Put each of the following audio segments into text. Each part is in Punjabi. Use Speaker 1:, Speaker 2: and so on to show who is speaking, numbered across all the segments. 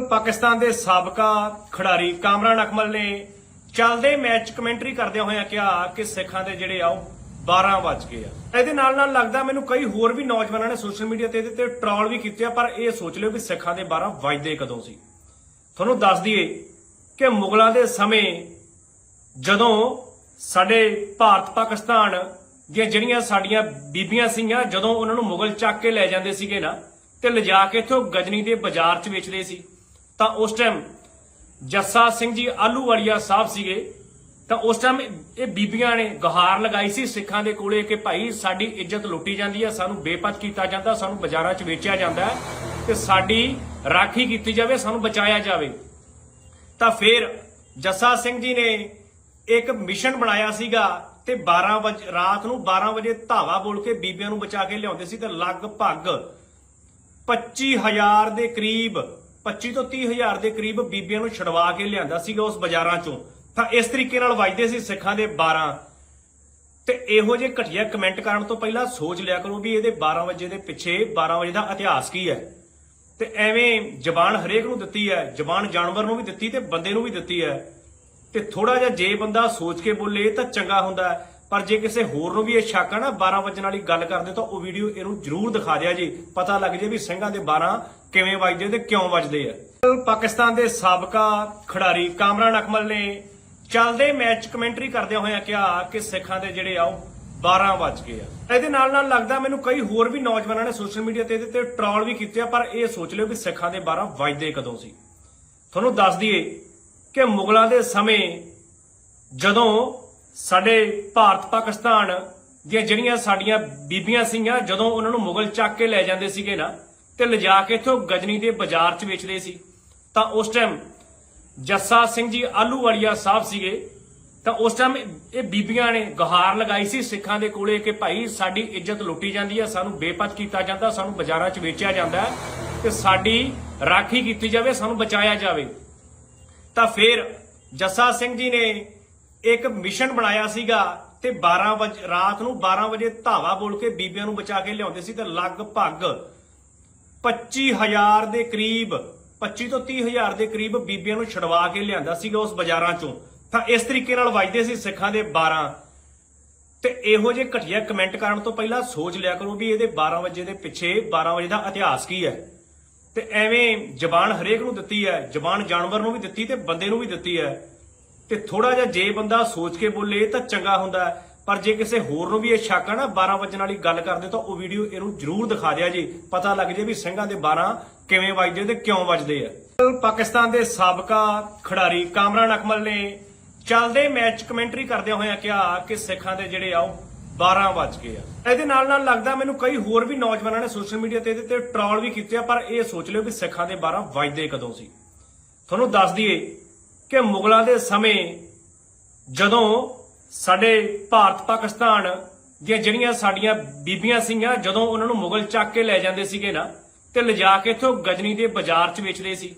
Speaker 1: ਪਾਕਿਸਤਾਨ ਦੇ ਸਾਬਕਾ ਖਿਡਾਰੀ ਕਾਮਰਾਨ ਅਕਮਲ ਨੇ ਚੱਲਦੇ ਮੈਚ ਕਮੈਂਟਰੀ ਕਰਦਿਆਂ ਹੋਇਆਂ ਕਿਹਾ ਕਿ ਸਿੱਖਾਂ ਦੇ ਜਿਹੜੇ ਆ, ਉਹ 12 ਵੱਜ ਗਏ ਆ। ਇਹਦੇ ਨਾਲ ਨਾਲ ਲੱਗਦਾ ਮੈਨੂੰ ਕਈ ਹੋਰ ਵੀ ਨੌਜਵਾਨਾਂ ਨੇ ਸੋਸ਼ਲ ਮੀਡੀਆ ਤੇ ਇਹਦੇ ਤੇ ਟ੍ਰੋਲ ਵੀ ਕੀਤੇ ਆ, ਪਰ ਇਹ ਸੋਚ ਲਿਓ ਕਿ ਸਿੱਖਾਂ ਦੇ 12 ਵੱਜਦੇ ਕਦੋਂ ਸੀ। ਤੁਹਾਨੂੰ ਦੱਸ ਦਈਏ ਕਿ ਮੁਗਲਾਂ ਦੇ ਸਮੇਂ ਜਦੋਂ ਸਾਡੇ ਭਾਰਤ ਪਾਕਿਸਤਾਨ ਦੀਆਂ ਜਿਹੜੀਆਂ ਸਾਡੀਆਂ ਬੀਬੀਆਂ ਸੀਗੀਆਂ, ਜਦੋਂ ਉਹਨਾਂ ਨੂੰ ਮੁਗਲ ਚੱਕ ਕੇ ਲੈ ਜਾਂਦੇ ਸੀਗੇ ਨਾ, ਤੇ ਲਿਜਾ ਕੇ ਇੱਥੋਂ ਗਜਨੀ ਦੇ ਬਾਜ਼ਾਰ 'ਚ ਵੇਚਦੇ ਸੀ। ਤਾਂ ਉਸ ਟਾਈਮ ਜੱਸਾ ਸਿੰਘ ਜੀ ਆਲੂਵਾਲੀਆ ਸਾਹਿਬ ਸੀਗੇ, ਤਾਂ ਉਸ ਟਾਈਮ ਇਹ ਬੀਬੀਆਂ ਨੇ ਗੁਹਾਰ ਲਗਾਈ ਸੀ ਸਿੱਖਾਂ ਦੇ ਕੋਲੇ ਕਿ ਭਾਈ ਸਾਡੀ ਇੱਜ਼ਤ ਲੁੱਟੀ ਜਾਂਦੀ ਹੈ ਸਾਨੂੰ ਬੇਪਤ ਕੀਤਾ ਜਾਂਦਾ, ਸਾਨੂੰ ਬਾਜ਼ਾਰਾਂ 'ਚ ਵੇਚਿਆ ਜਾਂਦਾ ਤੇ ਸਾਡੀ ਰਾਖੀ ਕੀਤੀ ਜਾਵੇ, ਸਾਨੂੰ ਬਚਾਇਆ ਜਾਵੇ। ਤਾਂ ਫਿਰ ਜੱਸਾ ਸਿੰਘ ਜੀ ਨੇ ਇੱਕ ਮਿਸ਼ਨ ਬਣਾਇਆ ਸੀਗਾ ਤੇ 12 ਵਜੇ, ਰਾਤ ਨੂੰ 12 ਵਜੇ ਧਾਵਾ ਬੋਲ ਕੇ ਬੀਬੀਆਂ ਨੂੰ ਬਚਾ ਕੇ ਲਿਆਉਂਦੇ ਸੀ ਤੇ ਲਗਭਗ 25000 ਦੇ ਕਰੀਬ 25 ਤੋਂ 30000 ਦੇ ਕਰੀਬ ਬੀਬੀਆਂ ਨੂੰ ਛਡਵਾ ਕੇ ਲਿਆਂਦਾ ਸੀਗਾ ਉਸ ਬਾਜ਼ਾਰਾਂ ਚੋਂ। ਤਾਂ ਇਸ ਤਰੀਕੇ ਨਾਲ ਵੱਜਦੇ ਸੀ ਸਿੱਖਾਂ ਦੇ 12 ਤੇ ਇਹੋ ਜਿਹੇ ਘਟੀਆ ਕਮੈਂਟ ਕਰਨ ਤੋਂ ਪਹਿਲਾਂ ਸੋਚ ਲਿਆ ਕਰੋ ਵੀ ਇਹਦੇ 12 ਵਜੇ ਦੇ ਪਿੱਛੇ 12 ਵਜੇ ਦਾ ਇਤਿਹਾਸ ਕੀ ਹੈ। ਤੇ ਐਵੇਂ ਜ਼ਬਾਨ ਹਰੇਕ ਨੂੰ ਦਿੱਤੀ ਹੈ, ਜ਼ਬਾਨ ਜਾਨਵਰ ਨੂੰ ਵੀ ਦਿੱਤੀ ਤੇ ਬੰਦੇ ਨੂੰ ਵੀ ਦਿੱਤੀ ਹੈ। ਤੇ ਥੋੜਾ ਜਿਹਾ ਜੇ ਬੰਦਾ ਸੋਚ ਕੇ ਬੋਲੇ ਤਾਂ ਚੰਗਾ ਹੁੰਦਾ ਪਰ ਜੇ ਕਿਸੇ ਹੋਰ ਨੂੰ ਵੀ ਇਹ ਸ਼ੱਕ ਆ ਨਾ 12 ਵਜਣ ਵਾਲੀ ਗੱਲ ਕਰਦੇ ਤਾਂ ਉਹ ਵੀਡੀਓ ਇਹਨੂੰ ਜ਼ਰੂਰ ਦਿਖਾ ਦਿਆ ਜੀ। ਪਤਾ ਲੱਗ ਜੇ ਵੀ ਸਿੰਘਾਂ ਦੇ 12 ਕਿਵੇਂ ਵੱਜਦੇ ਤੇ ਕਿਉਂ ਵੱਜਦੇ ਆ। ਪਾਕਿਸਤਾਨ ਦੇ ਸਾਬਕਾ ਖਿਡਾਰੀ ਕਾਮਰਾਨ ਅਕਮਲ ਨੇ ਚੱਲਦੇ ਮੈਚ ਕਮੈਂਟਰੀ ਕਰਦਿਆਂ ਹੋਇਆਂ ਕਿਹਾ ਕਿ ਸਿੱਖਾਂ ਦੇ ਜਿਹੜੇ ਆ, ਉਹ 12 ਵੱਜ ਗਏ ਆ। ਇਹਦੇ ਨਾਲ ਨਾਲ ਲੱਗਦਾ ਮੈਨੂੰ ਕਈ ਹੋਰ ਵੀ ਨੌਜਵਾਨਾਂ ਨੇ ਸੋਸ਼ਲ ਮੀਡੀਆ ਤੇ ਇਹਦੇ ਤੇ ਟ੍ਰੋਲ ਵੀ ਕੀਤੇ ਆ, ਪਰ ਇਹ ਸੋਚ ਲਿਓ ਵੀ ਸਿੱਖਾਂ ਦੇ 12 ਵੱਜਦੇ ਕਦੋਂ ਸੀ। ਤੁਹਾਨੂੰ ਦੱਸ ਦਈਏ ਕਿ ਮੁਗਲਾਂ ਦੇ ਸਮੇਂ ਜਦੋਂ ਸਾਡੇ ਭਾਰਤ, ਪਾਕਿਸਤਾਨ ਦੀਆਂ ਜਿਹੜੀਆਂ ਸਾਡੀਆਂ ਬੀਬੀਆਂ ਸੀਗੀਆਂ, ਜਦੋਂ ਉਹਨਾਂ ਨੂੰ ਮੁਗਲ ਚੱਕ ਕੇ ਲੈ ਜਾਂਦੇ ਸੀਗੇ ਨਾ, ਤੇ ਲਿਜਾ ਕੇ ਇੱਥੋਂ ਗਜਨੀ ਦੇ ਬਾਜ਼ਾਰ 'ਚ ਵੇਚਦੇ ਸੀ, ਤਾਂ ਉਸ ਟਾਈਮ ਜੱਸਾ ਸਿੰਘ ਜੀ ਆਲੂਵਾਲੀਆ ਸਾਹਿਬ ਸੀਗੇ, ਤਾਂ ਉਸ ਟਾਈਮ ਇਹ ਬੀਬੀਆਂ ਨੇ ਗੁਹਾਰ ਲਗਾਈ ਸੀ ਸਿੱਖਾਂ ਦੇ ਕੋਲੇ ਕਿ ਭਾਈ ਸਾਡੀ ਇੱਜ਼ਤ ਲੁੱਟੀ ਜਾਂਦੀ ਹੈ ਸਾਨੂੰ ਬੇਪਤ ਕੀਤਾ ਜਾਂਦਾ, ਸਾਨੂੰ ਬਾਜ਼ਾਰਾਂ 'ਚ ਵੇਚਿਆ ਜਾਂਦਾ ਹੈ ਤੇ ਸਾਡੀ ਰਾਖੀ ਕੀਤੀ ਜਾਵੇ, ਸਾਨੂੰ ਬਚਾਇਆ ਜਾਵੇ। ਤਾਂ ਫਿਰ ਜੱਸਾ ਸਿੰਘ ਜੀ ਨੇ ਇੱਕ ਮਿਸ਼ਨ ਬਣਾਇਆ ਸੀਗਾ ਤੇ 12 ਵਜੇ, ਰਾਤ ਨੂੰ 12 ਵਜੇ ਧਾਵਾ ਬੋਲ ਕੇ ਬੀਬੀਆਂ ਨੂੰ ਬਚਾ ਕੇ ਲਿਆਉਂਦੇ ਸੀ ਤੇ ਲਗਭਗ 25000 ਦੇ ਕਰੀਬ 25 ਤੋਂ 30000 ਦੇ ਕਰੀਬ ਬੀਬੀਆਂ ਨੂੰ ਛਡਵਾ ਕੇ ਲਿਆਂਦਾ ਸੀਗਾ ਉਸ ਬਾਜ਼ਾਰਾਂ ਚੋਂ। ਤਾਂ ਇਸ ਤਰੀਕੇ ਨਾਲ ਵੱਜਦੇ ਸੀ ਸਿੱਖਾਂ ਦੇ 12 ਤੇ ਇਹੋ ਜਿਹੇ ਘਟੀਆ ਕਮੈਂਟ ਕਰਨ ਤੋਂ ਪਹਿਲਾਂ ਸੋਚ ਲਿਆ ਕਰੋ ਵੀ ਇਹਦੇ 12 ਵਜੇ ਦੇ ਪਿੱਛੇ 12 ਵਜੇ ਦਾ ਇਤਿਹਾਸ ਕੀ ਹੈ। ਤੇ ਐਵੇਂ ਜ਼ਬਾਨ ਹਰੇਕ ਨੂੰ ਦਿੱਤੀ ਹੈ ਜ਼ਬਾਨ ਜਾਨਵਰ ਨੂੰ ਵੀ ਦਿੱਤੀ ਤੇ ਬੰਦੇ ਨੂੰ ਵੀ ਦਿੱਤੀ ਹੈ। ਤੇ ਥੋੜਾ ਜਿਹਾ ਜੇ ਬੰਦਾ ਸੋਚ ਕੇ ਬੋਲੇ ਤਾਂ ਚੰਗਾ ਹੁੰਦਾ ਪਰ ਜੇ ਕਿਸੇ ਹੋਰ ਨੂੰ ਵੀ ਇਹ ਸ਼ੱਕ ਆ ਨਾ 12 ਵਜਣ ਵਾਲੀ ਗੱਲ ਕਰਦੇ ਤਾਂ ਉਹ ਵੀਡੀਓ ਇਹਨੂੰ ਜ਼ਰੂਰ ਦਿਖਾ ਦਿਆ ਜੀ। ਪਤਾ ਲੱਗ ਜੇ ਵੀ ਸਿੰਘਾਂ ਦੇ 12 ਕਿਵੇਂ ਵੱਜਦੇ ਤੇ ਕਿਉਂ ਵੱਜਦੇ ਆ। ਪਾਕਿਸਤਾਨ ਦੇ ਸਾਬਕਾ ਖਿਡਾਰੀ ਕਾਮਰਾਨ ਅਕਮਲ ਨੇ ਚੱਲਦੇ ਮੈਚ ਕਮੈਂਟਰੀ ਕਰਦਿਆਂ ਹੋਇਆਂ ਕਿਹਾ ਕਿ ਸਿੱਖਾਂ ਦੇ ਜਿਹੜੇ ਆ, ਉਹ 12 ਵੱਜ ਗਏ ਆ। ਇਹਦੇ ਨਾਲ ਨਾਲ ਲੱਗਦਾ ਮੈਨੂੰ ਕਈ ਹੋਰ ਵੀ ਨੌਜਵਾਨਾਂ ਨੇ ਸੋਸ਼ਲ ਮੀਡੀਆ ਤੇ ਇਹਦੇ ਤੇ ਟ੍ਰੋਲ ਵੀ ਕੀਤੇ ਆ, ਪਰ ਇਹ ਸੋਚ ਲਿਓ ਵੀ ਸਿੱਖਾਂ ਦੇ 12 ਵੱਜਦੇ ਕਦੋਂ ਸੀ। ਤੁਹਾਨੂੰ ਦੱਸ ਦਈਏ ਕਿ ਮੁਗਲਾਂ ਦੇ ਸਮੇਂ ਜਦੋਂ ਸਾਡੇ ਭਾਰਤ ਪਾਕਿਸਤਾਨ ਦੀਆਂ ਜਿਹੜੀਆਂ ਸਾਡੀਆਂ ਬੀਬੀਆਂ ਸੀਗੀਆਂ, ਜਦੋਂ ਉਹਨਾਂ ਨੂੰ ਮੁਗਲ ਚੱਕ ਕੇ ਲੈ ਜਾਂਦੇ ਸੀਗੇ ਨਾ, ਤੇ ਲਿਜਾ ਕੇ ਇੱਥੋਂ ਗਜਨੀ ਦੇ ਬਾਜ਼ਾਰ 'ਚ ਵੇਚਦੇ ਸੀ।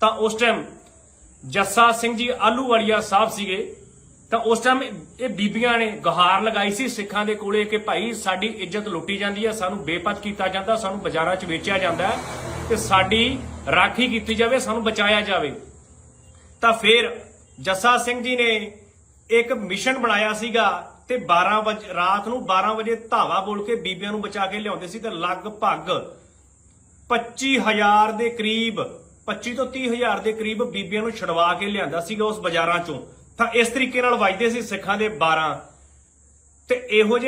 Speaker 1: ਤਾਂ ਉਸ ਟਾਈਮ ਜੱਸਾ ਸਿੰਘ ਜੀ ਆਲੂਵਾਲੀਆ ਸਾਹਿਬ ਸੀਗੇ, ਤਾਂ ਉਸ ਟਾਈਮ ਇਹ ਬੀਬੀਆਂ ਨੇ ਗੁਹਾਰ ਲਗਾਈ ਸੀ ਸਿੱਖਾਂ ਦੇ ਕੋਲੇ ਕਿ ਭਾਈ ਸਾਡੀ ਇੱਜ਼ਤ ਲੁੱਟੀ ਜਾਂਦੀ ਹੈ ਸਾਨੂੰ ਬੇਪਤ ਕੀਤਾ ਜਾਂਦਾ, ਸਾਨੂੰ ਬਾਜ਼ਾਰਾਂ 'ਚ ਵੇਚਿਆ ਜਾਂਦਾ ਹੈ ਤੇ ਸਾਡੀ ਰਾਖੀ ਕੀਤੀ ਜਾਵੇ, ਸਾਨੂੰ ਬਚਾਇਆ ਜਾਵੇ। ਤਾਂ ਫਿਰ ਜੱਸਾ ਸਿੰਘ ਜੀ ਨੇ ਇੱਕ ਮਿਸ਼ਨ ਬਣਾਇਆ ਸੀਗਾ ਤੇ 12 ਵਜੇ, ਰਾਤ ਨੂੰ 12 ਵਜੇ ਧਾਵਾ ਬੋਲ ਕੇ ਬੀਬੀਆਂ ਨੂੰ ਬਚਾ ਕੇ ਲਿਆਉਂਦੇ ਸੀ ਤੇ ਲਗਭਗ 25000 ਦੇ ਕਰੀਬ 25 ਤੋਂ 30000 ਦੇ ਕਰੀਬ ਬੀਬੀਆਂ ਨੂੰ ਛਡਵਾ ਕੇ ਲਿਆਂਦਾ ਸੀਗਾ ਉਸ ਬਾਜ਼ਾਰਾਂ ਚੋਂ। ਤਾਂ ਇਸ ਤਰੀਕੇ ਨਾਲ ਵੱਜਦੇ ਸੀ ਸਿੱਖਾਂ ਦੇ 12 ਤੇ ਇਹੋ ਜਿਹੇ